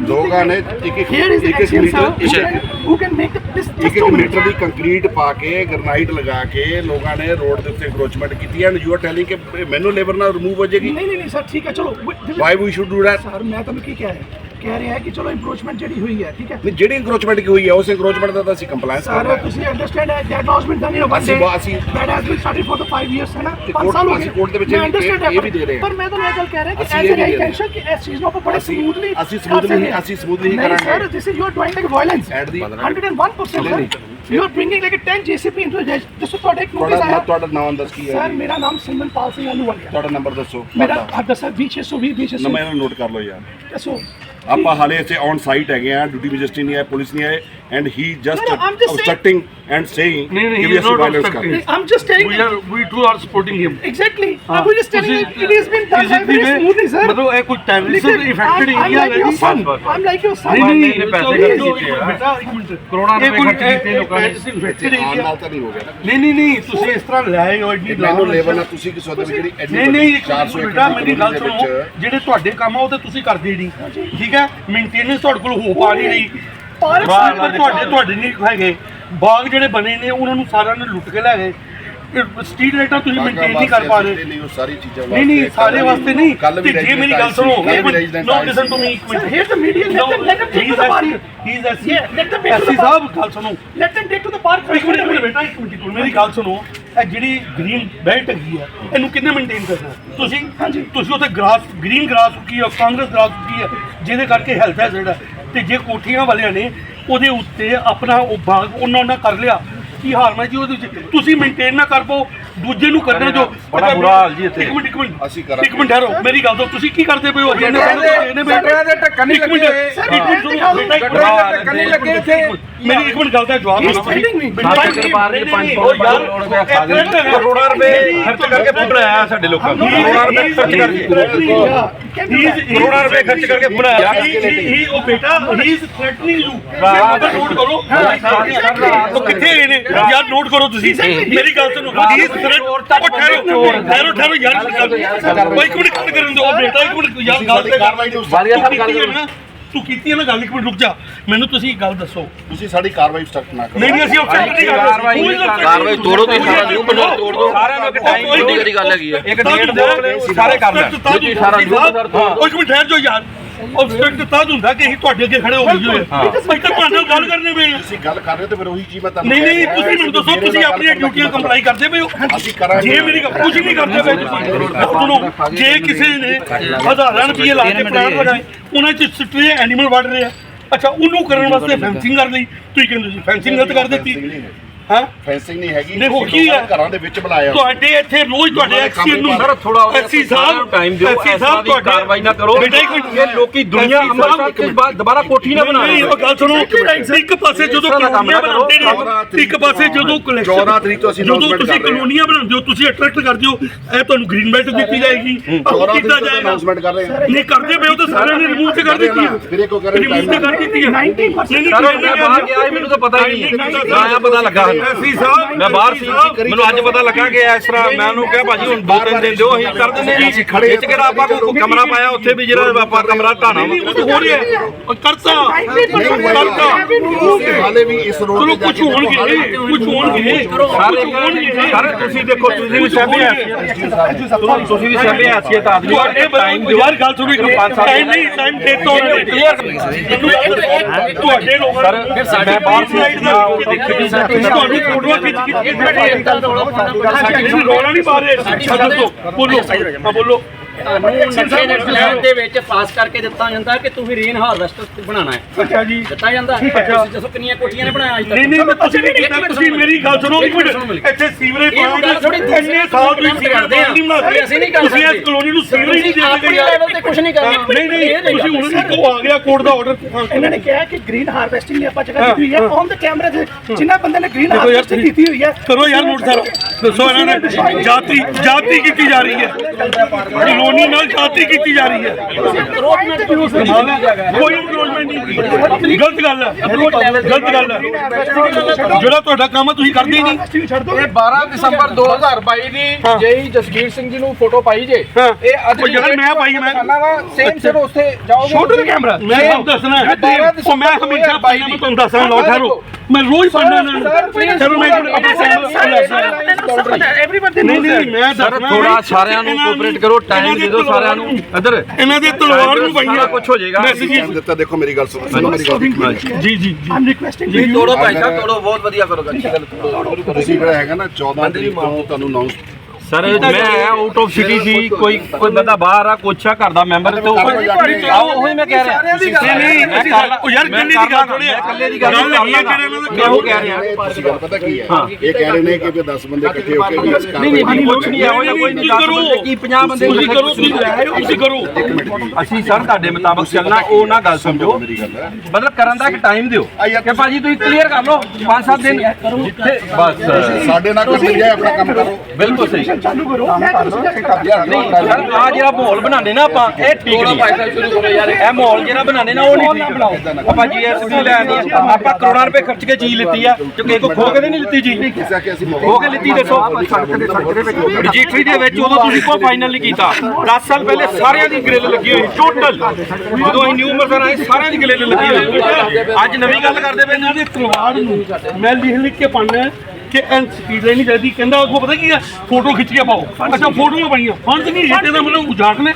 ਲੋਕਾਂ ਨੇ ਇੱਕ ਇੱਕ Here is the ਇੱਕ ਇੱਕ axiom, sir, ਮੀਟਰ who ਇੱਕ can, who can make the, this, ਇੱਕ just ਇੱਕ two ਮੀਟਰ minutes. ਦੀ ਕੰਕਰੀਟ ਪਾ ਕੇ ਗ੍ਰਨਾਈਟ ਲਗਾ ਕੇ ਲੋਕਾਂ ਨੇ ਰੋਡ ਦੇ ਉੱਤੇ ਕਰੋਚਮੈਂਟ ਕੀਤੀ ਐਂਡ ਯੂ ਆਰ ਟੈਲਿੰਗ ਕਿ ਮੈਨੂੰ ਲੇਬਰ ਨਾਲ ਰਿਮੂਵ ਹੋ ਜਾਏਗੀ? ਨਹੀਂ ਨਹੀਂ ਨਹੀਂ ਸਰ ਠੀਕ ਹੈ ਚਲੋ why we should do that sir ਮੈਂ ਤੁਹਾਨੂੰ ਕੀ ਕਹਿ ਰਿਹਾ? ਕਹਿ ਰਿਹਾ ਕਿ ਚਲੋ ਇੰਪਰੂਵਮੈਂਟ ਜਿਹੜੀ ਹੋਈ ਹੈ ਠੀਕ ਹੈ? ਨਹੀਂ ਜਿਹੜੀ ਇੰਕਰੋਚਮੈਂਟ ਕੀ ਹੋਈ ਹੈ ਉਸ ਇੰਕਰੋਚਮੈਂਟ ਦਾ ਤਾਂ ਅਸੀਂ ਕੰਪਲਾਈਂਸ ਕਰ ਸਰ ਰਹੇ ਹਾਂ। ਤੁਸੀਂ ਅੰਡਰਸਟੈਂਡ ਹੈ that been done in one ਅਸੀਂ ਬਾ- ਅਸੀਂ- that has been started for the 5 years ਹੈ ਨਾ? ਤੇ 5 ਕੋਰਟ- ਸਾਲ ਹੋ ਅਸੀਂ ਗਏ। ਕੋਰਟ ਦੇ ਵਿੱਚ ਮੈਂ ਇਹ- understand ਇਹ ਹੈ, ਵੀ ਦੇ ਰਹੇ ਹਾਂ। ਪਰ ਮੈਂ ਤੁਹਾਨੂੰ ਇਹ ਗੱਲ ਕਹਿ ਰਿਹਾ ਕਿ ਅਸੀਂ ਐਜ਼ ਇਹ ਅ ਵੀ ਦੇ ਰਹੇ ਇੰਟੈਂਸ਼ਨ ਕਿ ਇਸ ਚੀਜ਼ ਨੂੰ ਆਪਾਂ ਬੜੇ ਅਸੀਂ- ਸਮੂਥਲੀ ਅਸੀਂ smoothly ਹੀ- ਅਸੀਂ smoothly ਹੀ ਕਰਾਂਗੇ। Sir this is you are doing like violence At the- 101% ਨਹੀਂ, sir you are bringing like 10 GCP into ਜਿਸ ਤੁਹਾਡੇ ਇੱਕ ਨੋਟਿਸ ਆਇਆ ਤੁਹਾਡਾ ਨਾਮ ਦੱਸ ਕੀ ਹੈ? ਸਰ ਮੇਰਾ ਨਾਮ ਸਿਮਰਨਪਾਲ ਸਿੰਘ ਅਲੂਵਾਲੀਆ ਤੁਹਾਡਾ ਨੰਬਰ ਦੱਸੋ। ਮੇਰਾ ਤੁਹਾਡਾ। ਆਪ ਦੱਸੋ 2620 2620 ਨੰਬਰ ਨੋਟ ਕਰ ਲਓ ਯਾਰ। ਦੱਸੋ। ਆਪਾਂ ਹਾਲੇ ਇੱਥੇ ਔਨ ਸਾਈਟ ਹੈਗੇ ਆ ਡਿਊਟੀ ਮੈਜਿਸਟਰੀ ਨਹੀਂ ਆਇਆ ਪੁਲਿਸ ਨਹੀਂ ਆਏ and he just No, no, I'm just saying- obstructing saying ਨਹੀਂ, ਨਹੀਂ, ਕਿ he is not obstructing. ਹਾਂ। I'm just telling we you. are we too are supporting him Exactly. ਹਾਂ, I was just telling you, ਤੁਸੀਂ- it has been done it very smoothly, sir. ਮਤਲਬ ਇਹ ਕੋਈ terrorism Listen, affected I'm- I'm area like your son. I'm like your son. ਨਹੀਂ ਨਹੀਂ ਪੈਸੇ। ਬੇਟਾ ਇੱਕ ਮਿੰਟ ਕਰੋੜਾਂ ਰੁਪਏ ਖਰਚ ਕੀਤੇ ਲੋਕਾਂ ਨੇ। area- ਨਾਲ ਤਾਂ ਨਹੀਂ ਹੋ ਗਿਆ ਨਾ ਨਹੀਂ ਨਹੀਂ ਨਹੀਂ ਤੁਸੀਂ ਇਸ ਤਰ੍ਹਾਂ ਲੈ ਹੋ ਇੰਨੀ ਮੈਨੂੰ ਲੇਬਰ ਨਾਲ ਤੁਸੀਂ ਕਿਸ ਵਿੱਚ ਜਿਹੜੀ ਨਹੀਂ ਨਹੀਂ ਇੱਕ 400 ਮਿੰਟ ਬੇਟਾ ਦੀ ਮੇਰੀ ਗੱਲ ਸੁਣੋ ਦੇ ਜਿਹੜੇ ਤੁਹਾਡੇ ਕੰਮ ਆ ਉਹ ਤੇ ਤੁਸੀਂ ਕਰਦੇ ਨਹੀਂ ਠੀਕ ਹੈ ਮੇਨਟੇਨੈਂਸ ਤੁਹਾਡੇ ਕੋਲ ਹੋ ਪਾ ਨਹੀਂ ਰਹੀ Park ਬਾਗ Street ਤੁਹਾਡੇ ਤੁਹਾਡੇ ਨਹੀਂ ਹੈਗੇ ਬਾਗ ਜਿਹੜੇ ਬਣੇ ਨੇ ਉਹਨਾਂ ਨੂੰ ਸਾਰਿਆਂ ਨੇ ਲੁੱਟ ਕੇ ਲੈ ਗਏ ਸਟਰੀਟ ਲਾਈਟਾਂ ਤੁਸੀਂ ਮੇਨਟੇਨ ਨਹੀਂ ਕਰ ਪਾ ਰਹੇ ਨਹੀਂ ਉਹ ਸਾਰੀ ਚੀਜ਼ਾਂ ਨਹੀਂ ਨਹੀਂ ਸਾਰੇ ਵਾਸਤੇ ਨਹੀਂ ਤੇ ਜੇ ਮੇਰੀ ਗੱਲ ਸੁਣੋ no listen to me Sir, here's the media. Let them, let them take to the park. He is SC take to ਐਸੀ ਸਾਹਿਬ. ਗੱਲ ਸੁਣੋ Let them take to the park. ਇੱਕ ਮਿੰਟ ਇੱਕ ਮਿੰਟ ਬੇਟਾ ਇੱਕ ਮਿੰਟ ਇੱਕ ਮਿੰਟ, ਮੇਰੀ ਗੱਲ ਸੁਣੋ ਇਹ ਜਿਹੜੀ ਗ੍ਰੀਨ ਬੈਲਟ ਹੈਗੀ ਆ ਇਹਨੂੰ ਕਿੰਨੇ ਮੇਨਟੇਨ ਕਰਨਾ? ਤੁਸੀਂ? ਹਾਂਜੀ। ਤੁਸੀਂ ਉੱਥੇ ਗ੍ਰਾਸ ਗ੍ਰੀਨ ਗ੍ਰਾਸ ਉੱਗੀ ਆ ਕਾਂਗਰਸ ਗ੍ਰਾਸ ਉੱਗੀ ਆ ਜਿਹਦੇ ਕਰਕੇ ਹੈਲਥ ਹੈ ਜਿਹੜਾ। ਤੇ ਜੇ ਕੋਠੀਆਂ ਵਾਲਿਆਂ ਨੇ ਉਹਦੇ ਉੱਤੇ ਆਪਣਾ ਉਹ ਬਾਗ ਉਹਨਾਂ ਉਹਨਾਂ ਕਰ ਲਿਆ ਕੀ ਹਾਲ ਮੈਂ ਜੀ ਉਹਦੇ ਵਿੱਚ? ਤੁਸੀਂ ਮੇਨਟੇਨ ਨਾ ਕਰ ਪਾਓ ਦੂਜੇ ਨੂੰ ਕਰਨਾ ਜੋ। ਬੜਾ ਬੁਰਾ ਹਾਲ ਜੀ ਇੱਥੇ। ਇੱਕ ਮਿੰਟ ਇੱਕ ਮਿੰਟ ਅਸੀਂ ਕਰਾਂਗੇ। ਇੱਕ ਮਿੰਟ ਠਹਿਰੋ ਮੇਰੀ ਗੱਲ ਤੋਂ ਤੁਸੀਂ ਕੀ ਕਰਦੇ ਪਏ ਹੋ? ਇਹਨੇ ਇਹਨੇ ਗਟਰਾਂ ਦੇ ਢੱਕਣ ਨਹੀਂ ਲੱਗੇ। ਇੱਕ ਮਿੰਟ ਬੇਟਾ, ਦੇ। ਢੱਕਣ ਨਹੀਂ ਲੱਗੇ। ਇੱਥੇ। ਮੇਰੀ ਇੱਕ ਮਿੰਟ ਗੱਲ ਦਾ ਜਵਾਬ ਦਿਓ। ਬੇਟਾ, ਕੇ ਪੰਜ ਉਹ ਯਾਰ, ਕਰੋੜ ਰੁਪਏ ਖਰਚ ਕਰਕੇ ਫੁੱਟ ਬਣਾਇਆ ਸਾਡੇ ਲੋਕਾਂ ਨੂੰ। ਕਰੋੜਾਂ ਰੁਪਏ ਖਰਚ ਕਰਕੇ। ਕਰੋੜਾਂ ਰੁਪਏ ਖਰਚ ਕਰਕੇ ਬਣਾਇਆ। ਹੀ ਉਹ ਬੇਟਾ he is threatening you note ਕਰੋ। ਉਹ ਕਿੱਥੇ ਨੇ? ਯਾਰ ਨੋਟ ਕਰੋ ਤੁਸੀਂ। ਮੇਰੀ ਗੱਲ ਸੁਣੋ। ਥ੍ਰੈਟ ਉਹ ਠਹਿਰੋ ਠਹਿਰੋ ਠਹਿਰੋ ਯਾਰ ਕੋਈ ਇੱਕ ਮਿੰਟ ਗੱਲ ਕਰਨ ਦਿਓ ਬੇਟਾ ਇੱਕ ਮਿੰਟ ਯਾਰ ਗੱਲ ਤੇ ਕਾਰਵਾਈ ਨੂੰ ਵਾਰੀਆ ਸਾਹਿਬ ਗੱਲ ਨਾ ਤੂੰ ਕੀਤੀ ਹੈ ਨਾ ਗੱਲ ਇੱਕ ਮਿੰਟ ਰੁਕ ਜਾ। ਮੈਨੂੰ ਤੁਸੀਂ ਇੱਕ ਗੱਲ ਦੱਸੋ। ਤੁਸੀਂ ਸਾਡੀ ਕਾਰਵਾਈ ਸਟਾਰਟ ਨਾ ਕਰੋ। ਨਹੀਂ ਨਹੀਂ ਅਸੀਂ ਉਹ ਨਹੀਂ ਕਰਦੇ। ਕਾਰਵਾਈ ਤੋੜੋ ਤੇ ਸਾਰਾ ਨੂੰ ਬੰਨੋ ਤੋੜ ਦੋ ਸਾਰਿਆਂ ਨੂੰ ਇੱਕ ਟਾਈਮ ਕੋਈ ਦਿਓ ਦੀ ਗੱਲ ਹੈਗੀ ਹੈ ਇੱਕ ਡੇਢ ਦੋ ਸਾਰੇ ਕਰ ਤੁਸੀਂ ਸਾਰਾ ਉਹ ਇੱਕ ਮਿੰਟ ਠਹਿਰ ਜਾਓ ਯਾਰ। ਆਬਸਟੈਕਟ ਤਾਂ ਹੁੰਦਾ ਕਿ ਅਸੀਂ ਤੁਹਾਡੇ ਅੱਗੇ ਖੜੇ ਹੋ ਗਏ ਹਾਂ ਅਸੀਂ ਤਾਂ ਤੁਹਾਡੇ ਨਾਲ ਗੱਲ ਕਰਨੇ ਪਏ ਹਾਂ। ਤੁਸੀਂ ਗੱਲ ਕਰ ਰਹੇ ਹੋ ਤੇ ਫਿਰ ਉਹੀ ਚੀਜ਼ ਮੈਂ ਤੁਹਾਨੂੰ ਨਹੀਂ ਨਹੀਂ ਤੁਸੀਂ ਮੈਨੂੰ ਦੱਸੋ ਤੁਸੀਂ ਆਪਣੀਆਂ ਡਿਊਟੀਆਂ ਕੰਪਲਾਈ ਕਰਦੇ ਪਏ ਹੋ? ਅਸੀਂ ਕਰਾਂਗੇ। ਜੇ ਮੇਰੀ ਕੁਝ ਨਹੀਂ ਕਰਦੇ ਪਏ। ਤੁਸੀਂ ਸੁਣੋ ਜੇ ਕਿਸੇ ਨੇ ਹਜ਼ਾਰਾਂ ਰੁਪਏ ਲਾ ਕੇ ਪਲਾਨ ਬਣਾਏ ਉਹਨਾਂ ਚ ਸਟਰੇ ਐਨੀਮਲ ਵੱਢ ਰਹੇ ਆ। ਅੱਛਾ ਉਹਨੂੰ ਕਰਨ ਵਾਸਤੇ ਫੈਂਸਿੰਗ ਕਰ ਲਈ ਤੁਸੀਂ ਕਹਿੰਦੇ ਜੀ ਫੈਂਸਿੰਗ ਗਲਤ ਕਰ ਦਿੱਤੀ। ਹਾਂ? ਫੈਂਸਿੰਗ ਨਹੀਂ ਹੈਗੀ। ਨਹੀਂ, ਹੋ ਤੁਸੀਂ ਕੀ? ਲੋਕਾਂ ਨੂੰ ਘਰਾਂ ਦੇ ਵਿੱਚ ਬੁਲਾਇਆ। ਤੁਹਾਡੇ ਇੱਥੇ ਰੋਜ਼ ਤੁਹਾਡੇ ਐਕਸੀਅਨ ਨੂੰ ਸਰ ਥੋੜਾ ਐਸੀ ਸਾਹਿਬ ਟਾਈਮ ਦਿਓ ਐਸੀ ਸਾਹਿਬ ਦੀ ਤੁਹਾਡੇ ਕਾਰਵਾਈ ਨਾ ਕਰੋ। ਬੇਟਾ ਇੱਕ ਮਿੰਟ। ਇਹ ਲੋਕੀ ਦੁਨੀਆ ਐਸੀ ਅੰਮ੍ਰਿਤਸਰ ਸਾਹਿਬ, ਤੋਂ ਬਾਅਦ ਦੁਬਾਰਾ ਕੋਠੀ ਨਾ ਬਣਾ ਨਹੀਂ ਉਹ ਗੱਲ ਸੁਣੋ। ਇੱਕ ਪਾਸੇ ਜਦੋਂ ਦਾ ਕਲੋਨੀਆਂ। ਬਣਾਉਂਦੇ ਨੇ ਇੱਕ ਪਾਸੇ ਜਦੋਂ collection- 14 ਤਰੀਕ ਤੋਂ ਅਸੀਂ ਜਦੋਂ ਤੁਸੀਂ। ਕਲੋਨੀਆਂ ਬਣਾਉਂਦੇ ਹੋ ਤੁਸੀਂ ਅਟਰੈਕਟ ਕਰਦੇ ਹੋ ਇਹ ਤੁਹਾਨੂੰ ਗ੍ਰੀਨ ਬੈਲਟ ਦਿੱਤੀ ਜਾਏਗੀ। ਉਹ 14 ਕੀਤਾ ਜਾਏਗਾ? ਅਨਾਉਂਸਮੈਂਟ ਕਰ ਰਹੇ ਹਾਂ। ਨਹੀਂ ਕਰਦੇ ਪਏ ਉਹ ਤਾਂ ਸਾਰਿਆਂ ਨੇ ਰਿਮੂਵ ਤੇ ਕਰ ਦਿੱਤੀ ਹੈ। ਰਿਮੂਵ ਤੇ ਕਰ ਦਿੱਤੀ ਹੈ 90% ਸਰ ਮੈਂ ਬਾਹਰ ਗਿਆ ਸੀ, ਮੈਨੂੰ ਤਾਂ ਪਤਾ ਹੀ ਨਹੀਂ ਆਇਆ ਪਤਾ ਲੱਗਾ। ਐਸੀ ਸਾਹਿਬ ਮੈਂ ਬਾਹਰ ਸੀ। ਮੈਨੂੰ ਅੱਜ ਪਤਾ ਲੱਗਾ ਕਿ ਇਸ ਤਰ੍ਹਾਂ ਮੈਂ ਉਹਨੂੰ ਕਿਹਾ ਭਾਜੀ ਹੁਣ ਦੋ ਤਿੰਨ ਦਿਨ ਦਿਓ ਅਸੀਂ ਕਰ ਦਿੰਦੇ ਹਾਂ। ਅਸੀਂ ਖੜੇ ਵਿੱਚ ਕਿਹੜਾ ਆਪਾਂ ਕੋਈ ਕਮਰਾ ਪਾਇਆ ਉੱਥੇ ਵੀ ਜਿਹੜਾ ਆਪਾਂ ਕਮਰਾ ਢਾਣਾ ਉਹ ਤਾਂ ਹੋ ਰਿਹਾ ਕਰਤਾ। ਕਰਤਾ। ਹਾਲੇ ਵੀ ਇਸ ਰੋਡ ਤੇ ਜਾ ਕੁਝ ਹੋਣਗੇ। ਕੁਝ ਹੋਣਗੇ ਸਾਰੇ ਸਾਰੇ ਤੁਸੀਂ ਦੇਖੋ ਤੁਸੀਂ ਵੀ ਸਹਿਬੇ ਆ। ਤੁਸੀਂ ਵੀ ਸਹਿਬੇ ਹਾਸੀਅਤ ਆਦਮੀ ਹੋ ਤੁਹਾਡੇ ਟਾਈਮ ਯਾਰ ਗੱਲ ਸੁਣੋ ਟਾਈਮ ਨਹੀਂ ਟਾਈਮ ਦੇ ਤੋਂ। ਕਲੀਅਰ ਤੁਹਾਡੇ ਲੋਕਾਂ ਸਰ, ਫਿਰ ਸਾਡੇ ਮੈਂ ਬਾਹਰ ਉਹ ਦੇਖੀ ਸਰ, ਤੁਹਾਨੂੰ ਫੋਟੋਆਂ ਖਿੱਚ ਖਿੱਚ ਕੇ ਰੋਣਾ ਨਹੀਂ ਪਾ ਰਹੇ ਦੱਸੋ ਬੋਲੋ ਹਾਂ ਬੋਲੋ ਤੁਹਾਨੂੰ ਨਕਸ਼ੇ ਦੇ ਪਲਾਨ ਦੇ ਵਿੱਚ ਪਾਸ ਕਰਕੇ ਦਿੱਤਾ ਜਾਂਦਾ ਕਿ ਤੁਸੀਂ ਰੇਨ ਹਾਰਵੈਸਟਰ ਬਣਾਉਣਾ ਹੈ। ਅੱਛਾ ਜੀ। ਦਿੱਤਾ ਜਾਂਦਾ? ਤੁਸੀਂ ਦੱਸੋ ਕਿੰਨੀਆਂ ਕੋਠੀਆਂ ਨੇ ਬਣਾਇਆ ਅੱਜ ਤੱਕ? ਨਹੀਂ ਨਹੀਂ ਮੈਂ ਤੁਸੀਂ ਨਹੀਂ ਕੀਤਾ ਤੁਸੀਂ ਮੇਰੀ ਗੱਲ ਸੁਣੋ ਇੱਕ ਮਿੰਟ। ਇੱਥੇ ਸੀਵਰੇਜ ਪਲਾਂਟ ਇੰਨੇ ਸਾਲ ਤੁਸੀਂ ਸੀਵਰੇਜ ਕਰਦੇ ਆ। ਪਲਾਂਟ ਨਹੀਂ ਬਣਾਉਂਦੇ। ਅਸੀਂ ਨਹੀਂ ਕਰ ਤੁਸੀਂ ਇਸ। ਕਲੋਨੀ ਨੂੰ ਸੀਵਰੇਜ ਨਹੀਂ ਦੇ ਆਪਣੀ ਲੈਵਲ ਤੇ ਕੁਝ ਨਹੀਂ ਕਰਨਾ। ਨਹੀਂ ਨਹੀਂ ਤੁਸੀਂ ਹੁਣ ਕੋ ਆ ਗਿਆ ਕੋਰਟ ਦਾ ਆਰਡਰ ਇਹਨਾਂ ਨੇ ਕਿਹਾ ਕਿ ਗ੍ਰੀਨ ਹਾਰਵੈਸਟਿੰਗ ਦੀ ਆਪਾਂ ਜਗ੍ਹਾ ਦਿੱਤੀ ਹੋਈ ਹੈ ਔਨ ਦ ਕੈਮਰਾ ਜਿੰਨਾ ਬੰਦੇ ਨੇ ਗ੍ਰੀਨ ਦੇਖੋ ਯਾਰ, ਹਾਰਵੈਸਟਿੰਗ ਕੀਤੀ ਹੋਈ ਹੈ ਕਰੋ ਯਾਰ ਨੋਟ ਸਾਰਾ। ਦੱਸੋ ਇਹਨਾਂ ਨੇ ਜਾਤੀ ਜਾਤੀ ਕੀਤੀ ਜਾ ਰਹੀ ਹੈ। ਕਲੋਨੀ ਨਾਲ ਜਾਤੀ ਕੀਤੀ ਜਾ ਰਹੀ ਹੈ। ਕੋਈ ਇੰਕਰੋਚਮੈਂਟ ਨਹੀਂ ਗਲਤ ਗੱਲ ਹੈ। ਗਲਤ ਗੱਲ ਹੈ। ਜਿਹੜਾ ਤੁਹਾਡਾ ਕੰਮ ਹੈ ਤੁਸੀਂ ਕਰਦੇ ਹੀ ਨਹੀਂ। ਇਹ 12 ਦਸੰਬਰ 2022 ਦੀ। ਜੇਈ ਜਸਵੀਰ ਸਿੰਘ ਜੀ ਨੂੰ ਫੋਟੋ ਪਾਈ ਜੇ। ਇਹ ਅੱਜ ਯਾਰ ਮੈਂ ਪਾਈ ਮੈਂ ਸੇਮ ਸਰ ਉੱਥੇ ਜਾਓਗੇ ਛੋਟੂ ਦਾ ਕੈਮਰਾ ਮੈਂ ਤੁਹਾਨੂੰ ਦੱਸਣਾ। ਉਹ ਮੈਂ ਹਮੇਸ਼ਾ ਪਾਈਆਂ ਮੈਂ ਤੁਹਾਨੂੰ ਦੱਸਣਾ ਠਹਿਰੋ। ਮੈਂ ਰੋਜ਼ ਪੜਨਾ ਨੂੰ। ਚਲੋ ਮੈਂ ਆਪਣਾ ਨਹੀਂ ਨਹੀਂ ਮੈਂ ਸਰ ਦੱਸਣਾ ਥੋੜਾ ਵੀ ਸਾਰਿਆਂ ਨੂੰ ਇਹਨਾਂ ਦੀ- ਕੋਆਪਰੇਟ ਕਰੋ ਟਾਈਮ ਇਹਨਾਂ ਦੀ ਦੇ ਦਿਓ ਸਾਰਿਆਂ ਨੂੰ। ਇੱਧਰ। ਇਹਨਾਂ ਦੇ ਤਲਵਾਰ ਨੂੰ ਪਾਈਆਂ ਸਾਰਾ ਕੁਛ ਹੋ ਜਾਏਗਾ। ਮੈਸੇਜ ਦਿੱਤਾ ਦੇਖੋ ਮੇਰੀ ਗੱਲ ਸੁਣੋ ਸੁਣੋ ਮੇਰੀ ਗੱਲ ਜੀ ਜੀ ਆਮ ਰਿਕੁਐਸਟਿੰਗ ਜੀ, ਯੂ ਭਾਈ ਸਾਹਿਬ, ਤੋੜੋ ਬਹੁਤ ਵਧੀਆ ਕਰੋਗੇ ਅੱਛੀ ਗੱਲ ਤੁਸੀਂ ਜਿਹੜਾ ਹੈਗਾ ਨਾ 14 ਤਰੀਕ ਤੋਂ ਤੁਹਾਨੂੰ ਅਨਾਉਂਸ ਸਰ ਮੈਂ ਆਊਟ ਆਫ ਸਿਟੀ ਸੀ ਕੋਈ ਕੋਈ ਬੰਦਾ ਬਾਹਰ ਆ ਕੁਛ ਆ ਘਰ ਦਾ ਮੈਂਬਰ ਤੇ ਉਹ ਉਹੀ ਮੈਂ ਕਹਿ ਰਿਹਾ। ਨਹੀਂ ਨਹੀਂ ਉਹ ਯਾਰ ਕੱਲੇ ਦੀ ਗੱਲ ਥੋੜੀ ਮੈਂ ਇਕੱਲੇ ਦੀ ਗੱਲ ਗੱਲ ਨਹੀਂ ਹੈ। ਮੈਂ ਉਹ ਕਹਿ ਰਿਹਾ। ਗੱਲ ਪਤਾ ਕੀ ਹੈ? ਇਹ ਕਹਿ ਰਹੇ ਨੇ ਕਿ ਵੀ 10 ਬੰਦੇ ਇਕੱਠੇ ਹੋ ਕੇ ਵੀ ਇਸ ਨਹੀਂ ਨਹੀਂ ਨਹੀਂ, ਕੁਛ ਨਹੀਂ ਇਹੋ ਜਿਹਾ ਕੋਈ ਨਹੀਂ 10 ਬੰਦੇ ਕੀ 50 ਬੰਦੇ ਤੁਸੀਂ ਕਰੋ ਤੁਸੀਂ ਲੈ ਆਓ ਤੁਸੀਂ ਕਰੋ। ਅਸੀਂ ਸਰ ਤੁਹਾਡੇ ਮੁਤਾਬਕ ਚੱਲਣਾ ਉਹ ਨਾ ਗੱਲ ਸਮਝੋ। ਗੱਲ। ਹੈ ਮਤਲਬ ਕਰਨ ਦਾ ਇੱਕ ਟਾਈਮ ਦਿਓ ਕਿ ਭਾਜੀ ਤੁਸੀਂ ਕਲੀਅਰ ਕਰ ਲਓ 5-7 ਦਿਨ ਜਿੱਥੇ ਬਸ ਸਾਡੇ ਨਾਲ ਕਰਨ ਜਾਏ ਆਪਣਾ ਕੰਮ ਕਰੋ। ਬਿਲਕੁਲ ਸਹੀ। ਚਾਲੂ ਕਰੋ। ਮੈਂ ਤੁਹਾਨੂੰ ਸੁਝਾਅ ਯਾਰ ਨਹੀਂ ਸਰ ਆ ਜਿਹੜਾ ਮਾਹੌਲ ਬਣਾਉਂਦੇ ਨਾ ਆਪਾਂ ਇਹ ਠੀਕ ਨਹੀਂ। ਯਾਰ। ਇਹ ਮਾਹੌਲ ਜਿਹੜਾ ਬਣਾਉਂਦੇ ਨਾ ਉਹ ਨਹੀਂ ਠੀਕ। ਆਪਾਂ ਜੀਐਸਟੀ ਲੈਣੀ ਆਪਾਂ ਕਰੋੜਾਂ ਰੁਪਏ ਖਰਚ ਕੇ ਚੀਜ਼ ਲਿੱਤੀ ਆ ਤੇ ਕਿਸੇ ਕੋ ਖੋ ਕੇ ਤਾਂ ਨਹੀਂ ਲਿੱਤੀ ਜੀ ਕਿ ਖੋ ਕੇ ਲਿੱਤੀ ਦੱਸੋ। ਰਜਿਸਟਰੀ ਦੇ ਵਿੱਚ ਉਦੋਂ ਤੁਸੀਂ ਕੋ ਫਾਈਨਲ ਨਹੀਂ ਕੀਤਾ। 10 ਸਾਲ ਪਹਿਲੇ ਸਾਰਿਆਂ ਦੀ ਗ੍ਰਿਲ ਲੱਗੀ ਹੋਈ ਟੋਟਲ ਜਦੋਂ ਅਸੀਂ ਨਿਊ ਅੰਮ੍ਰਿਤਸਰ ਆਏ ਸਾਰਿਆਂ ਦੀ ਗ੍ਰਿਲ ਲੱਗੀ ਹੋਈ ਅੱਜ ਨਵੀਂ ਗੱਲ ਕਰਦੇ ਪਏ ਇਹਨਾਂ ਦੇ ਤਲਵਾਰ ਨੂੰ ਮੈਂ ਲਿਖ ਲਿਖ ਕੇ ਪਾਣਾ ਕਿ ਐਨ ਸਪੀਡ ਲੈਣੀ ਚਾਹੀਦੀ ਕਹਿੰਦਾ ਉਹ ਪਤਾ ਕੀ ਆ? ਫੋਟੋ ਖਿੱਚ ਕੇ ਪਾਓ। ਅੱਛਾ ਫੋਟੋਆਂ ਪਾਈਆਂ। ਫੰਡ ਨਹੀਂ ਹੈ ਇਹਦਾ ਮਤਲਬ ਉਜਾੜਨਾ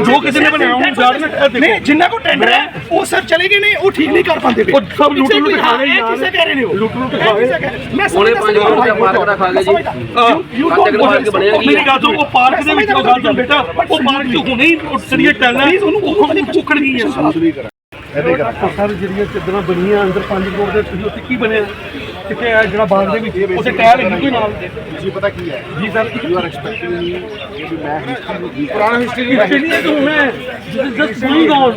ਜੋ ਕਿਸੇ ਨੇ ਬਣਾਇਆ ਉਹ ਉਜਾੜਨਾ ਇਹ ਦੇਖੋ। ਨਹੀਂ ਜਿੰਨਾ ਕੋ ਟੈਂਡਰ ਹੈ ਉਹ ਸਰ ਚਲੇ ਗਏ ਨੇ ਉਹ ਠੀਕ ਨਹੀਂ ਕਰ ਪਾਉਂਦੇ ਉਹ ਸਭ ਲੁੱਟ ਲੁੱਟ ਖਾ ਰਹੇ ਇਹ ਯਾਰ। ਕਿਸੇ ਕਹਿ ਰਹੇ ਨੇ ਉਹ। ਲੁੱਟ ਲੁੱਟ ਖਾ ਰਹੇ ਮੈਂ ਉਹਨੇ 5 ਰੁਪਏ ਮਾਰਕ ਦਾ ਖਾ ਗਏ ਜੀ ਯੂ ਪੰਜ ਮਾਰਕ ਬਣਿਆ ਮੇਰੀ ਗੱਲ ਸੁਣ ਉਹ ਪਾਰਕ ਦੇ ਵਿੱਚ ਉਹ ਗੱਲ ਸੁਣ ਬੇਟਾ ਉਹ ਪਾਰਕ 'ਚ ਹੁਣੇ ਹੀ ਸਰੀਏ ਟੈਲਾਂ ਉਹਨੂੰ ਉਹ ਉਖੜ ਗਈ ਹੈ ਸਰ ਜਿਹੜੀਆਂ ਚੱਦਰਾਂ ਬਣੀਆਂ ਅੰਦਰ 5 ਕਰੋੜ ਦੇ ਤੁਸੀਂ ਉੱਥੇ ਕੀ ਬਣਿਆ? ਕਿੱਥੇ ਆ ਜਿਹੜਾ ਬਾਗ ਦੇ ਵਿੱਚ? ਉੱਥੇ ਟਾਇਰ ਲੱਗੀ ਕੋਈ ਨਾਲ? ਤੁਸੀਂ ਪਤਾ ਕੀ ਹੈ? ਜੀ sir. You are expecting me ਕਿ ਮੈਂ ਹਿਸਟਰੀ ਨੂੰ ਕੀ ਪੁਰਾਣਾ ਹਿਸਟਰੀ ਨਹੀਂ ਤੂੰ ਮੈਂ ਜਸਟ ਗੋਇੰਗ ਔਨ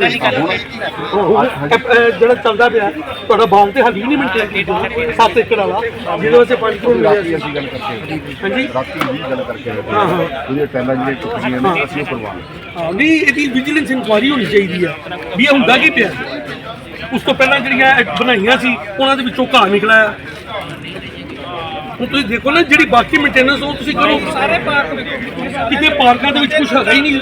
ਜਿਹੜਾ ਚੱਲਦਾ ਪਿਆ ਤੁਹਾਡਾ ਬਾਗ ਤੇ ਹਾਲੀ ਨਹੀਂ ਮਿੰਟਿਆ 7 ਏਕੜ ਵਾਲਾ। ਜਿਹਦੇ ਵਿੱਚ 5 ਕਰੋੜ ਮਿਲਿਆ ਰਾਤੀ ਅਸੀਂ ਗੱਲ ਕਰਕੇ ਹਾਂਜੀ? ਰਾਤੀ ਵੀ ਗੱਲ ਕਰਕੇ ਹਾਂ ਹਾਂ। ਉਹਦੇ ਟੈਲਾਂ ਜਿਹੜੇ ਚੁੱਕੀਆਂ ਨੇ ਅਸੀਂ ਕਰਵਾਵਾਂਗੇ ਹਾਂ, ਨਹੀਂ ਇਹਦੀ ਵਿਜੀਲੈਂਸ ਇਨਕੁਆਰੀ ਹੋਣੀ ਚਾਹੀਦੀ ਆ। ਵੀ ਇਹ ਹੁੰਦਾ ਕੀ ਪਿਆ? ਉਸ ਤੋਂ ਪਹਿਲਾਂ ਜਿਹੜੀਆਂ ਬਣਾਈਆਂ ਸੀ ਉਹਨਾਂ ਦੇ ਵਿੱਚੋਂ ਘਾਹ ਨਿਕਲਿਆ। ਹੁਣ ਤੁਸੀਂ ਦੇਖੋ ਨਾ ਜਿਹੜੀ ਬਾਕੀ ਮੇਨਟੇਨੈਂਸ ਉਹ ਤੁਸੀਂ ਕਰੋ। ਸਾਰੇ ਪਾਰਕ ਕਿਤੇ ਪਾਰਕਾਂ ਦੇ ਵਿੱਚ ਕੁਝ ਹੈਗਾ ਹੀ ਨਹੀਂ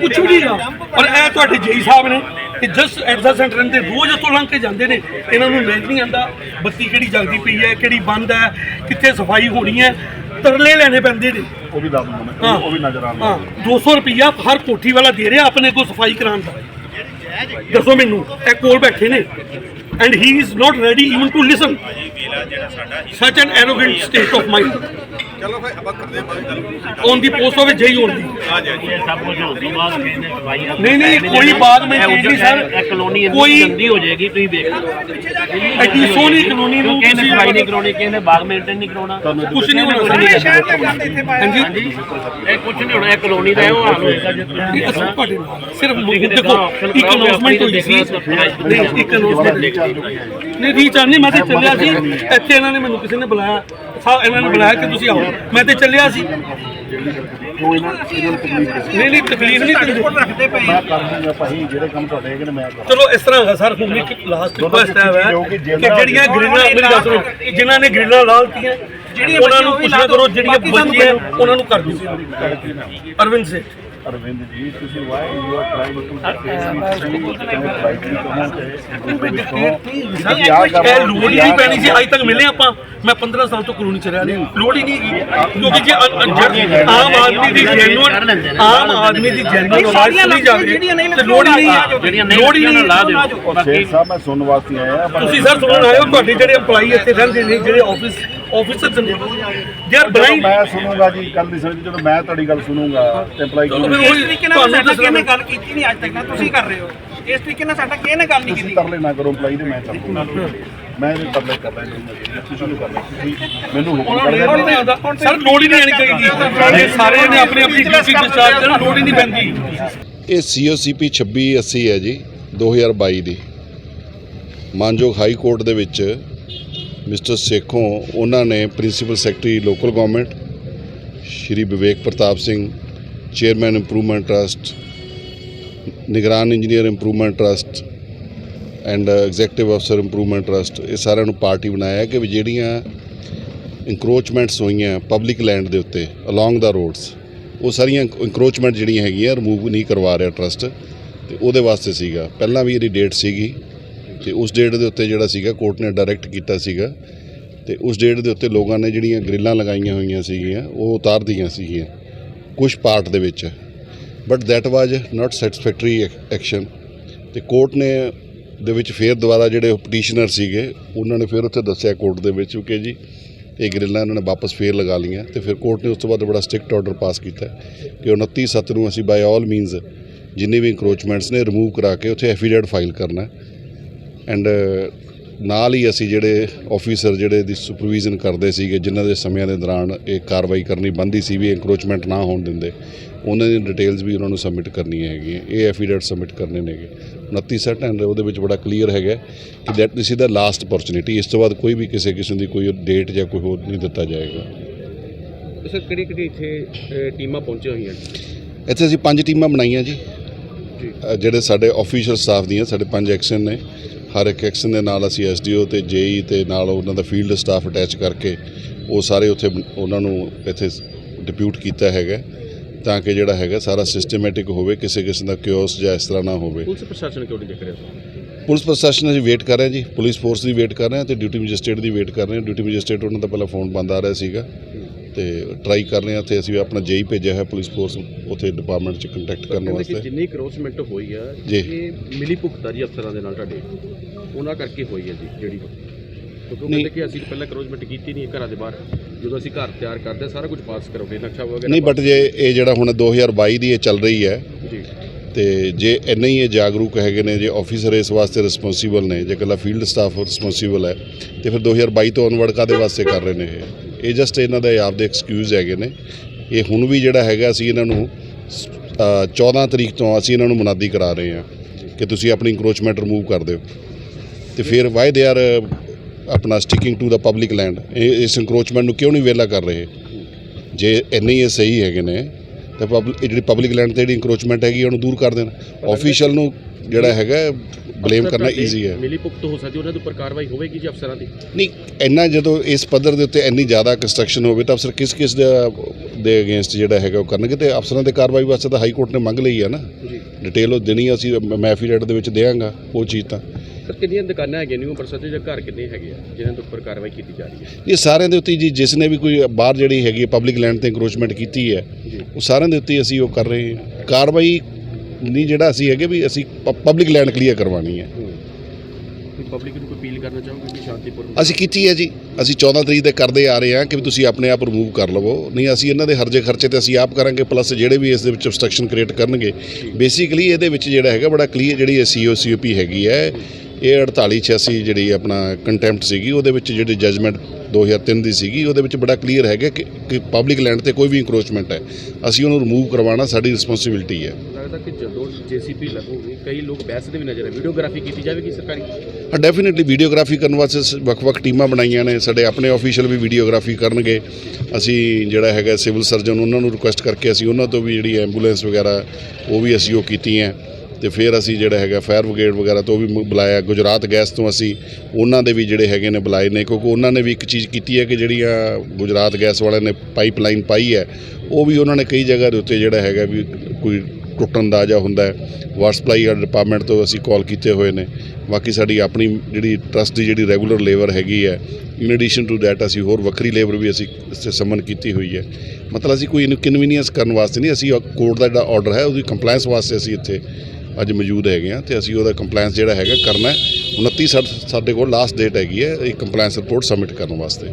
ਕੁਝ ਵੀ ਨਹੀਂ ਹੈਗਾ। ਪਰ ਇਹ ਤੁਹਾਡੇ ਜੇਈ ਸਾਹਿਬ ਨੇ ਕਿ ਜਸ ਐਡਜ਼ਾ ਸੈਂਟਰ ਦੇ ਰੋਜ਼ ਇੱਥੋਂ ਲੰਘ ਕੇ ਜਾਂਦੇ ਨੇ ਇਹਨਾਂ ਨੂੰ ਨਜ਼ਰ ਨਹੀਂ ਆਂਦਾ ਬੱਤੀ ਕਿਹੜੀ ਜਲਦੀ ਪਈ ਹੈ ਕਿਹੜੀ ਬੰਦ ਹੈ ਕਿੱਥੇ ਸਫ਼ਾਈ ਹੋਣੀ ਹੈ ਤਰਲੇ ਲੈਣੇ ਪੈਂਦੇ ਨੇ। ਉਹ ਵੀ ਦੱਸ ਦਿੰਦਾ ਉਹ ਵੀ ਨਜ਼ਰ ਆਉਂਦਾ ਹਾਂ 200 ਰੁਪਿਆ ਹਰ ਕੋਠੀ ਵਾਲਾ ਦੇ ਰਿਹਾ ਆਪਣੇ ਕੋਲ ਸਫ਼ਾਈ ਕਰਾਉਣ ਦਾ। ਦੱਸੋ ਮੈਨੂੰ ਇਹ ਕੋਲ ਬੈਠੇ ਨੇ। And he is not ready even to listen such an arrogant state of mind ਚਲੋ ਭਾਈ ਆਪਾਂ ਕਰਦੇ ਔਨ ਦੀ ਪੋਸਟ ਆਫ ਜਈ ਹੋਣ ਦੀ। ਨਹੀਂ ਨਹੀਂ ਕੋਈ ਬਾਤ ਮੈਂ ਚੀਜ਼ ਨਹੀਂ ਸਰ ਕਲੋਨੀ ਇੰਨੀ ਕੋਈ ਗੰਦੀ ਹੋ ਜਾਏਗੀ ਤੁਸੀਂ ਵੇਖ ਲਓ। ਐਡੀ ਸੋਹਣੀ ਕਾਨੂੰਨੀ ਨੂੰ ਕਿਸੇ ਨੇ ਸਫ਼ਾਈ ਨਹੀਂ ਕਰਾਉਣੀ ਕਿਸੇ ਨੇ ਬਾਗ ਮੇਨਟੇਨ ਨਹੀਂ ਕਰਾਉਣਾ। ਕੁਛ ਨਹੀਂ ਹੋਣਾ ਹਾਂਜੀ। ਇਹ ਕੁਝ ਨਹੀਂ ਹੋਣਾ ਇਹ ਕਲੋਨੀ ਦਾ ਇਹੋ ਹਾਲ ਹੋਏਗਾ ਜੇ ਤੁਸੀਂ ਇਹ ਤੁਹਾਡੇ ਸਿਰਫ ਦੇਖੋ ਇੱਕ ਅਨਾਉਂਸਮੈਂਟ ਹੋਈ ਸੀ। ਨਹੀਂ ਇੱਕ ਅਨਾਉਂਸਮੈਂਟ ਨਹੀਂ ਰੀਚਾਰਜ ਨਹੀਂ ਮੈਂ ਤੇ ਚੱਲਿਆ ਸੀ। ਇੱਥੇ ਇਹਨਾਂ ਨੇ ਮੈਨੂੰ ਕਿਸੇ ਨੇ ਬੁਲਾਇਆ। ਸਾ ਇਹਨਾਂ ਨੇ ਬੁਲਾਇਆ ਕਿ ਤੁਸੀਂ ਆਓ। ਮੈਂ ਤੇ ਚੱਲਿਆ ਸੀ। ਨਹੀਂ ਨਹੀਂ ਤਕਲੀਫ ਨਹੀਂ ਦਿੰਦੇ ਮੈਂ ਕਰ ਦੂੰਗਾ ਭਾਈ ਜਿਹੜੇ ਕੰਮ ਤੁਹਾਡੇ ਹੈਗੇ ਨੇ ਮੈਂ ਕਰ ਚਲੋ ਇਸ ਤਰ੍ਹਾਂ ਹੈ ਸਰ ਹੁਣ ਇੱਕ ਲਾਸਟ ਰਿਕੁਐਸਟ ਹੈ ਕਿ ਜਿਹੜੀਆਂ ਗ੍ਰਿਲਾਂ ਮੇਰੀ ਗੱਲ ਸੁਣੋ ਜਿਨ੍ਹਾਂ ਨੇ ਗ੍ਰਿਲਾਂ ਲਾਲਤੀਆਂ ਉਹਨਾਂ ਨੂੰ ਪੁੱਛਣਾ ਕਰੋ ਜਿਹੜੀਆਂ ਬੱਚੀਆਂ ਉਹਨਾਂ ਨੂੰ ਕਰ ਦਿਓ। ਅਰਵਿੰਦ ਸੇ ਅਰਵਿੰਦ ਜੀ ਤੁਸੀਂ why you are trying to ਇਹ ਲੋੜ ਹੀ ਨਹੀਂ ਪੈਣੀ ਸੀ ਅੱਜ ਤੱਕ ਮਿਲੇ ਆਪਾਂ। ਮੈਂ 15 ਸਾਲ ਤੋਂ ਕਲੋਨੀ ਚ ਰਹਿ ਰਿਹਾ ਲੋੜ ਹੀ ਨਹੀਂ ਕਿਉਂਕਿ ਜੇ ਆਮ ਆਦਮੀ ਦੀ ਜੈਨੂਅਨ ਆਮ ਆਦਮੀ ਦੀ ਜੈਨੂਅਨ ਆਵਾਜ਼ ਸੁਣੀ ਜਾਵੇ। ਤੇ ਲੋੜ ਹੀ ਨਹੀਂ ਨਹੀਂ ਲੋੜ ਹੀ ਨਹੀਂ ਲਾ ਦਿਓ ਸ਼ੇਰ ਸਾਹਿਬ ਮੈਂ ਸੁਣਨ ਵਾਸਤੇ ਆਇਆ ਤੁਸੀਂ ਸਰ ਸੁਣਨ ਆਏ ਹੋ ਤੁਹਾਡੇ ਜਿਹੜੇ EMPLOYE ਇੱਥੇ ਰਹਿੰਦੇ ਨੇ ਜਿਹੜੇ ਆਫਿਸ ਆਫਿਸਰਸ ਨੇ। ਦੇ ਆਰ ਜਦੋਂ ਬਲਾਈਂਡ ਮੈਂ ਸੁਣੂਗਾ ਜੀ ਕੱਲ ਦੀ ਸਮਝ ਜਦੋਂ ਮੈਂ ਤੁਹਾਡੀ ਗੱਲ ਸੁਣੂਗਾ ਐਮਪਲਾਈ ਫਿਰ ਉਹੀ ਤੁਹਾਨੂੰ ਦੱਸਣਾ ਗੱਲ ਕੀਤੀ ਨਹੀਂ ਅੱਜ ਤੱਕ ਨਾ ਤੁਸੀਂ ਕਰ ਰਹੇ ਹੋ। ਇਸ ਤਰੀਕੇ ਨਾਲ ਸਾਡਾ ਕਿਸੇ ਨੇ ਗੱਲ ਨਹੀਂ ਤੁਸੀਂ ਤਰਲੇ ਨਾ ਕਰੋ ਐਮਪਲਾਈ ਦੇ ਮੈਂ ਕਰ ਦੂੰਗਾ ਮੈਂ ਇਹ ਤਰਲੇ ਕਰਦਾ ਨਹੀਂ ਤੁਸੀਂ ਨੂੰ ਕਰਨਾ ਤੁਸੀਂ ਮੈਨੂੰ ਹੁਕਮ ਉਹਨਾਂ ਕਰ ਨੂੰ ਲੋੜ ਨਹੀਂ ਆਉਂਦਾ ਸਰ ਲੋੜ ਹੀ ਨਹੀਂ ਆਣੀ ਚਾਹੀਦੀ। ਇਹ ਸਾਰੇ ਨੇ ਆਪਣੀ ਆਪਣੀ ਡਿਊਟੀ ਡਿਸਚਾਰਜ ਕਰਨ ਲੋੜ ਹੀ ਨਹੀਂ ਪੈਂਦੀ। ਇਹ ਸੀਓਸੀਪੀ 2680 ਹੈ ਜੀ 2022 ਦੀ। ਮਾਨਯੋਗ ਹਾਈ ਕੋਰਟ ਦੇ ਵਿੱਚ ਮਿਸਟਰ ਸੇਖੋਂ ਉਹਨਾਂ ਨੇ principal secretary local government, Shri Vivek Pratap Singh, chairman improvement trust, ਨਿਗਰਾਨ engineer improvement trust and executive ਅਫਸਰ ਇੰਪਰੂਵਮੈਂਟ ਟਰਸਟ, ਇਹ ਸਾਰਿਆਂ ਨੂੰ ਪਾਰਟੀ ਬਣਾਇਆ ਕਿ ਵੀ ਜਿਹੜੀਆਂ ਇਨਕਰੋਚਮੈਂਟਸ ਹੋਈਆਂ ਪਬਲਿਕ ਲੈਂਡ ਦੇ ਉੱਤੇ ਅਲੋਂਗ ਦਾ ਰੋਡਸ ਉਹ ਸਾਰੀਆਂ ਇਨਕਰੋਚਮੈਂਟ ਜਿਹੜੀਆਂ ਹੈਗੀਆਂ ਰਿਮੂਵ ਨਹੀਂ ਕਰਵਾ ਰਿਹਾ ਟਰਸਟ ਤੇ ਉਹਦੇ ਵਾਸਤੇ ਸੀਗਾ। ਪਹਿਲਾਂ ਵੀ ਇਹਦੀ ਡੇਟ ਸੀਗੀ। ਤੇ ਉਸ ਡੇਟ ਦੇ ਉੱਤੇ ਜਿਹੜਾ ਸੀਗਾ ਕੋਰਟ ਨੇ ਡਾਇਰੈਕਟ ਕੀਤਾ ਸੀਗਾ ਤੇ ਉਸ ਡੇਟ ਦੇ ਉੱਤੇ ਲੋਕਾਂ ਨੇ ਜਿਹੜੀਆਂ ਗ੍ਰਿਲਾਂ ਲਗਾਈਆਂ ਹੋਈਆਂ ਸੀਗੀਆਂ, ਉਹ ਉਤਾਰ ਦੀਆਂ ਸੀਗੀਆਂ ਕੁਝ ਪਾਰਟ ਦੇ ਵਿੱਚ। But that was not satisfactory action ਤੇ ਕੋਰਟ ਨੇ ਦੇ ਵਿੱਚ ਫੇਰ ਦੁਬਾਰਾ ਜਿਹੜੇ ਪਟੀਸ਼ਨਰ ਸੀਗੇ, ਉਹਨਾਂ ਨੇ ਫਿਰ ਉੱਥੇ ਦੱਸਿਆ ਕੋਰਟ ਦੇ ਵਿੱਚ ਕਿ ਜੀ, ਇਹ ਗ੍ਰਿਲਾਂ ਇਹਨਾਂ ਨੇ ਵਾਪਸ ਫੇਰ ਲਗਾ ਲਈਆਂ ਤੇ ਫਿਰ ਕੋਰਟ ਨੇ ਉਸ ਤੋਂ ਬਾਅਦ ਬੜਾ ਸਟ੍ਰਿਕਟ ਆਰਡਰ ਪਾਸ ਕੀਤਾ ਕਿ 29 ਸੱਤ ਨੂੰ ਅਸੀਂ ਬਾਈ ਆਲ ਮੀਨਸ ਜਿੰਨੇ ਵੀ ਇਨਕਰੋਚਮੈਂਟਸ ਨੇ ਰਿਮੂਵ ਕਰਾ ਕੇ ਉੱਥੇ ਐਫੀਡੇਵਿਟ ਫਾਈਲ ਕਰਨਾ। ਐਂਡ ਨਾਲ ਹੀ ਅਸੀਂ ਜਿਹੜੇ ਆਫੀਸਰ ਜਿਹੜੇ ਦੀ ਸੁਪਰਵੀਜ਼ਨ ਕਰਦੇ ਸੀਗੇ ਜਿਨ੍ਹਾਂ ਦੇ ਸਮਿਆਂ ਦੇ ਦੌਰਾਨ ਇਹ ਕਾਰਵਾਈ ਕਰਨੀ ਬੰਦੀ ਸੀ ਵੀ ਇਨਕਰੋਚਮੈਂਟ ਨਾ ਹੋਣ ਦਿੰਦੇ ਉਹਨਾਂ ਦੀ ਡਿਟੇਲਸ ਵੀ ਉਹਨਾਂ ਨੂੰ ਸਬਮਿਟ ਕਰਨੀਆਂ ਹੈਗੀਆਂ ਇਹ ਐਫੀਡੇਵਿਟ ਸਬਮਿਟ ਕਰਨੇ ਨੇਗੇ। 29 ਸੈਟ ਐਂਡ ਉਹਦੇ ਵਿੱਚ ਬੜਾ ਕਲੀਅਰ ਹੈਗਾ ਕਿ that this is the last opportunity ਇਸ ਤੋਂ ਬਾਅਦ ਕੋਈ ਵੀ ਕਿਸੇ ਕਿਸਮ ਦੀ ਕੋਈ ਡੇਟ ਜਾਂ ਕੋਈ ਹੋਰ ਨਹੀਂ ਦਿੱਤਾ ਜਾਏਗਾ। ਸਰ ਕਿਹੜੀ ਕਿਹੜੀ ਇੱਥੇ ਟੀਮਾਂ ਪਹੁੰਚੀਆਂ ਹੋਈਆਂ ਇੱਥੇ ਅਸੀਂ ਪੰਜ ਟੀਮਾਂ ਬਣਾਈਆਂ ਜੀ। ਜਿਹੜੇ ਸਾਡੇ ਆਫੀਸ਼ੀਅਲ ਸਟਾਫ ਦੀਆਂ ਸਾਡੇ ਪੰਜ ਐਕਸ਼ਨ ਨੇ। ਹਰ ਇੱਕ ਐਕਸ਼ਨ ਦੇ ਨਾਲ ਅਸੀਂ ਐਸਡੀਓ ਤੇ ਜੇਈ ਤੇ ਨਾਲ ਉਹਨਾਂ ਦਾ ਫੀਲਡ ਸਟਾਫ ਅਟੈਚ ਕਰਕੇ ਉਹ ਸਾਰੇ ਉੱਥੇ ਉਹਨਾਂ ਨੂੰ ਇੱਥੇ ਡਿਪਿਊਟ ਕੀਤਾ ਹੈਗਾ ਤਾਂ ਕਿ ਜਿਹੜਾ ਹੈਗਾ ਸਾਰਾ ਸਿਸਟਮੈਟਿਕ ਹੋਵੇ ਕਿਸੇ ਕਿਸਮ ਦਾ ਕਿਓਸ ਜਾਂ ਇਸ ਤਰ੍ਹਾਂ ਨਾ ਹੋਵੇ। ਪੁਲਿਸ ਪ੍ਰਸ਼ਾਸਨ ਕਿਉਂ ਨਹੀਂ ਦੇਖ ਰਿਹਾ? ਪੁਲਿਸ ਪ੍ਰਸ਼ਾਸਨ ਅਸੀਂ ਵੇਟ ਕਰ ਰਹੇ ਹਾਂ ਜੀ। ਪੁਲਿਸ ਫੋਰਸ ਦੀ ਵੇਟ ਕਰ ਰਹੇ ਹਾਂ ਤੇ ਡਿਊਟੀ ਮੈਜਿਸਟ੍ਰੇਟ ਦੀ ਵੇਟ ਕਰ ਰਹੇ ਹਾਂ। ਡਿਊਟੀ ਮੈਜਿਸਟ੍ਰੇਟ ਉਹਨਾਂ ਦਾ ਪਹਿਲਾਂ ਫੋਨ ਬੰਦ ਆ ਰਿਹਾ ਸੀਗਾ। ਤੇ ਟਰਾਈ ਕਰ ਰਹੇ ਹਾਂ ਤੇ ਅਸੀਂ ਆਪਣਾ ਜੇਈ ਭੇਜਿਆ ਹੈ ਪੁਲਿਸ ਫੋਰਸ ਉੱਥੇ ਡਿਪਾਰਟਮੈਂਟ 'ਚ ਕੰਟੈਕਟ ਕਰਨ ਵਾਸਤੇ। ਜਿੰਨੀ ਕਰੋਸਮੈਂਟ ਹੋਈ ਆ। ਇਹ ਮਿਲੀ ਭੁਗਤਾ ਜੀ ਅਫਸਰਾਂ ਦੇ ਨਾਲ ਤੁਹਾਡੇ ਉਹਨਾਂ ਕਰਕੇ ਹੋਈ ਹੈ ਜੀ ਜਿਹੜੀ ਕਿਉਂਕਿ ਉਹ। ਕਹਿੰਦੇ ਕਿ ਅਸੀਂ ਪਹਿਲਾਂ ਕਰੋਸਮੈਂਟ ਕੀਤੀ ਨਹੀਂ ਘਰਾਂ ਦੇ ਬਾਹਰ। ਜਦੋਂ ਅਸੀਂ ਘਰ ਤਿਆਰ ਕਰਦੇ ਸਾਰਾ ਕੁਝ ਪਾਸ ਕਰੋਗੇ ਨਕਸ਼ਾ ਵਗੈਰਾ ਨਹੀਂ ਬਟ ਜੇ ਇਹ ਜਿਹੜਾ ਹੁਣ 2022 ਦੀ ਇਹ ਚੱਲ ਰਹੀ ਹੈ ਜੀ। ਤੇ ਜੇ ਇੰਨੇ ਹੀ ਇਹ ਜਾਗਰੂਕ ਹੈਗੇ ਨੇ ਜੇ ਆਫੀਸਰ ਇਸ ਵਾਸਤੇ ਰਿਸਪੌਂਸੀਬਲ ਨੇ ਜੇ ਇਕੱਲਾ ਫੀਲਡ ਸਟਾਫ ਰਿਸਪੌਂਸੀਬਲ ਹੈ ਤੇ ਫਿਰ 2022 ਤੋਂ ਅਨਵਰਡ ਕਾਦੇ ਵਾਸਤੇ ਕਰ ਰਹੇ ਨੇ ਇਹ? ਇਹ ਜਸਟ ਇਹਨਾਂ ਦੇ ਆਪਦੇ ਐਕਸਕਿਊਜ਼ ਹੈਗੇ ਨੇ। ਇਹ ਹੁਣ ਵੀ ਜਿਹੜਾ ਹੈਗਾ ਅਸੀਂ ਇਹਨਾਂ ਨੂੰ ਅ, 14 ਤਰੀਕ ਤੋਂ ਅਸੀਂ ਇਹਨਾਂ ਨੂੰ ਮੁਨਾਦੀ ਕਰਾ ਰਹੇ ਹਾਂ ਕਿ ਤੁਸੀਂ ਆਪਣੀ ਇਨਕਰੋਚਮੈਂਟ ਰਿਮੂਵ ਕਰ ਦਿਓ। ਤੇ ਫਿਰ ਵਾਈ ਦੇ ਆਰ ਆਪਣਾ sticking to the public land ਇਸ ਇਨਕਰੋਚਮੈਂਟ ਨੂੰ ਕਿਉਂ ਨਹੀਂ ਵੇਲਾ ਕਰ ਰਹੇ? ਜੇ ਇੰਨੇ ਹੀ ਇਹ ਸਹੀ ਹੈਗੇ ਨੇ ਤਾਂ ਪਬਲਿਕ ਜਿਹੜੀ ਪਬਲਿਕ ਲੈਂਡ ਤੇ ਜਿਹੜੀ ਇਨਕਰੋਚਮੈਂਟ ਹੈਗੀ ਉਹਨੂੰ ਦੂਰ ਕਰ ਦੇਣ। ਆਫੀਸ਼ੀਅਲ ਨੂੰ ਜਿਹੜਾ ਹੈਗਾ ਬਲੇਮ ਕਰਨਾ ਈਜ਼ੀ ਹੈ। ਮਿਲੀ ਭੁਗਤ ਹੋ ਸਕਦੀ ਉਹਨਾਂ ਦੇ ਉੱਪਰ ਕਾਰਵਾਈ ਹੋਵੇਗੀ ਜੀ ਅਫਸਰਾਂ ਦੀ? ਨਹੀਂ ਇੰਨਾ ਜਦੋਂ ਇਸ ਪੱਧਰ ਦੇ ਉੱਤੇ ਇੰਨੀ ਜ਼ਿਆਦਾ ਕੰਸਟਰਕਸ਼ਨ ਹੋਵੇ ਤਾਂ ਅਫਸਰ ਕਿਸ ਕਿਸ ਦਾ ਦੇ ਅਗੇਂਸਟ ਜਿਹੜਾ ਹੈਗਾ ਉਹ ਕਰਨਗੇ ਤੇ ਅਫਸਰਾਂ ਦੇ ਕਾਰਵਾਈ ਵਾਸਤੇ ਤਾਂ ਹਾਈ ਕੋਰਟ ਨੇ ਮੰਗ ਲਈ ਹੈ ਨਾ। ਜੀ। ਡਿਟੇਲ ਉਹ ਦੇਣੀ ਅਸੀਂ ਮੈਫੀ ਰੇਟ ਦੇ ਵਿੱਚ ਦੇਵਾਂਗਾ ਉਹ ਚੀਜ਼ ਤਾਂ। ਸਰ ਕਿੰਨੀਆਂ ਦੁਕਾਨਾਂ ਹੈਗੀਆਂ ਨਿਊ ਅੰਮ੍ਰਿਤਸਰ ਜਾਂ ਘਰ ਕਿੰਨੇ ਹੈਗੇ ਆ ਜਿਨ੍ਹਾਂ ਦੇ ਉੱਪਰ ਕਾਰਵਾਈ ਕੀਤੀ ਜਾ ਰਹੀ ਹੈ? ਇਹ ਸਾਰਿਆਂ ਦੇ ਉੱਤੇ ਜੀ ਜਿਸ ਨੇ ਵੀ ਕੋਈ ਬਾਹਰ ਜਿਹੜੀ ਹੈਗੀ ਪਬਲਿਕ ਲੈਂਡ ਤੇ ਇਨਕਰੋਚਮੈਂਟ ਕੀਤੀ ਹੈ ਉਹ ਸਾਰਿਆਂ ਦੇ ਉੱਤੇ ਅਸੀਂ ਉਹ ਕਰ ਰਹੇ ਹਾਂ। ਕਾਰਵਾਈ ਨਹੀਂ ਜਿਹੜਾ ਅਸੀਂ ਹੈਗੇ ਵੀ ਅਸੀਂ ਪਬਲਿਕ ਲੈਂਡ ਕਲੀਅਰ ਕਰਵਾਉਣੀ ਹੈ। ਕੋਈ ਪਬਲਿਕ ਨੂੰ ਕੋਈ ਅਪੀਲ ਕਰਨਾ ਚਾਹੋਗੇ ਕਿ ਸ਼ਾਂਤੀਪੂਰਨ ਅਸੀਂ ਕੀਤੀ ਹੈ ਜੀ। ਅਸੀਂ 14 ਤਰੀਕ ਤੇ ਕਰਦੇ ਆ ਰਹੇ ਹਾਂ ਕਿ ਵੀ ਤੁਸੀਂ ਆਪਣੇ ਆਪ ਰਿਮੂਵ ਕਰ ਲਵੋ। ਨਹੀਂ ਅਸੀਂ ਇਹਨਾਂ ਦੇ ਹਰਜੇ ਖਰਚੇ ਤੇ ਅਸੀਂ ਆਪ ਕਰਾਂਗੇ ਪਲੱਸ ਜਿਹੜੇ ਵੀ ਇਸ ਦੇ ਵਿੱਚ obstruction ਕ੍ਰੀਏਟ ਕਰਨਗੇ। ਬੇਸਿਕਲੀ ਇਹਦੇ ਵਿੱਚ ਜਿਹੜਾ ਹੈਗਾ ਬੜਾ ਕਲੀਅਰ ਜਿਹੜੀ ਸੀਓ ਸੀਓਪੀ ਹੈਗੀ ਹੈ ਇਹ 4886 ਜਿਹੜੀ ਆਪਣਾ ਕੰਟੈਂਪਟ ਸੀਗੀ ਉਹਦੇ ਵਿੱਚ ਜਿਹੜੀ ਜਜਮੈਂਟ 2003 ਦੀ ਸੀਗੀ ਉਹਦੇ ਵਿੱਚ ਬੜਾ ਕਲੀਅਰ ਹੈਗਾ ਕਿ ਕਿ ਪਬਲਿਕ ਲੈਂਡ ਤੇ ਕੋਈ ਵੀ ਇਨਕਰੋਚਮੈਂਟ ਹੈ। ਅਸੀਂ ਉਹਨੂੰ ਰਿਮੂਵ ਕਰਵਾਉਣਾ ਸਾਡੀ ਰਿਸਪੌਂਸਿਬਿਲਟੀ ਹੈ। ਲੱਗਦਾ ਕਿ ਜਦੋਂ ਜੀਸੀਪੀ ਲੱਗੂਗੀ ਕਈ ਲੋਕ ਬਹਿਸ ਦੇ ਵੀ ਨਜ਼ਰ ਆ। ਵੀਡੀਓਗ੍ਰਾਫੀ ਕੀਤੀ ਜਾਵੇਗੀ ਸਰਕਾਰੀ? ਹਾਂ ਡੈਫੀਨਿਟਲੀ ਵੀਡੀਓਗ੍ਰਾਫੀ ਕਰਨ ਵਾਸਤੇ ਵੱਖ-ਵੱਖ ਟੀਮਾਂ ਬਣਾਈਆਂ ਨੇ। ਸਾਡੇ ਆਪਣੇ ਆਫੀਸ਼ੀਅਲ ਵੀ ਵੀਡੀਓਗ੍ਰਾਫੀ ਕਰਨਗੇ। ਅਸੀਂ ਜਿਹੜਾ ਹੈਗਾ ਸਿਵਲ ਸਰਜਨ ਉਹਨਾਂ ਨੂੰ ਰਿਕੁਐਸਟ ਕਰਕੇ ਅਸੀਂ ਉਹਨਾਂ ਤੋਂ ਵੀ ਜਿਹੜੀ ਐਂਬੂਲੈਂਸ ਵਗੈਰਾ ਉਹ ਵੀ ਅਸੀਂ ਉਹ ਕੀਤੀਆਂ। ਤੇ ਫਿਰ ਅਸੀਂ ਜਿਹੜਾ ਹੈਗਾ ਫਾਇਰ ਬ੍ਰਿਗੇਡ ਵਗੈਰਾ ਤੋਂ ਵੀ ਬੁਲਾਇਆ। ਗੁਜਰਾਤ ਗੈਸ ਤੋਂ ਅਸੀਂ ਉਹਨਾਂ ਦੇ ਵੀ ਜਿਹੜੇ ਹੈਗੇ ਨੇ ਬੁਲਾਏ ਨੇ, ਕਿਉਂਕਿ ਉਹਨਾਂ ਨੇ ਵੀ ਇੱਕ ਚੀਜ਼ ਕੀਤੀ ਹੈ ਕਿ ਜਿਹੜੀਆਂ ਗੁਜਰਾਤ ਗੈਸ ਵਾਲਿਆਂ ਨੇ ਪਾਈਪਲਾਈਨ ਪਾਈ ਹੈ, ਉਹ ਵੀ ਉਹਨਾਂ ਨੇ ਕਈ ਜਗ੍ਹਾ ਦੇ ਉੱਤੇ ਜਿਹੜਾ ਹੈਗਾ ਵੀ ਕੋਈ ਟੁੱਟਣ ਦਾ ਜਾਂ ਹੁੰਦਾ ਵਾਟਰ ਸਪਲਾਈ ਡਿਪਾਰਟਮੈਂਟ ਤੋਂ ਅਸੀਂ ਕਾਲ ਕੀਤੇ ਹੋਏ ਨੇ। ਬਾਕੀ ਸਾਡੀ ਆਪਣੀ ਜਿਹੜੀ ਟਰਸਟ ਦੀ ਜਿਹੜੀ ਰੈਗੂਲਰ ਲੇਬਰ ਹੈਗੀ ਹੈ ਇਨ ਐਡੀਸ਼ਨ ਟੂ ਦੈਟ ਅਸੀਂ ਹੋਰ ਵੱਖਰੀ ਲੇਬਰ ਵੀ ਅਸੀਂ ਇਸ ਸਮਨ ਕੀਤੀ ਹੋਈ ਹੈ। ਮਤਲਬ ਅਸੀਂ ਕੋਈ ਇਨਕਨਵੀਨੀਅੰਸ ਕਰਨ ਵਾਸਤੇ ਨਹੀਂ, ਅਸੀਂ ਕੋਰਟ ਦਾ ਜਿਹੜਾ ਆਰਡਰ ਹੈ, ਉਹਦੀ ਕੰਪਲਾਈਂਸ ਵਾਸਤੇ ਅਸੀਂ ਇੱਥੇ ਅੱਜ ਮੌਜੂਦ ਹੈਗੇ ਆ ਤੇ ਅਸੀਂ ਉਹਦਾ ਕੰਪਲਾਈਂਸ ਜਿਹੜਾ ਹੈਗਾ ਕਰਨਾ ਹੈ। 29 ਸਾਡੇ ਕੋਲ ਲਾਸਟ ਡੇਟ ਹੈਗੀ ਹੈ, ਇਹ ਕੰਪਲਾਈਂਸ ਰਿਪੋਰਟ ਸਬਮਿਟ ਕਰਨ ਵਾਸਤੇ।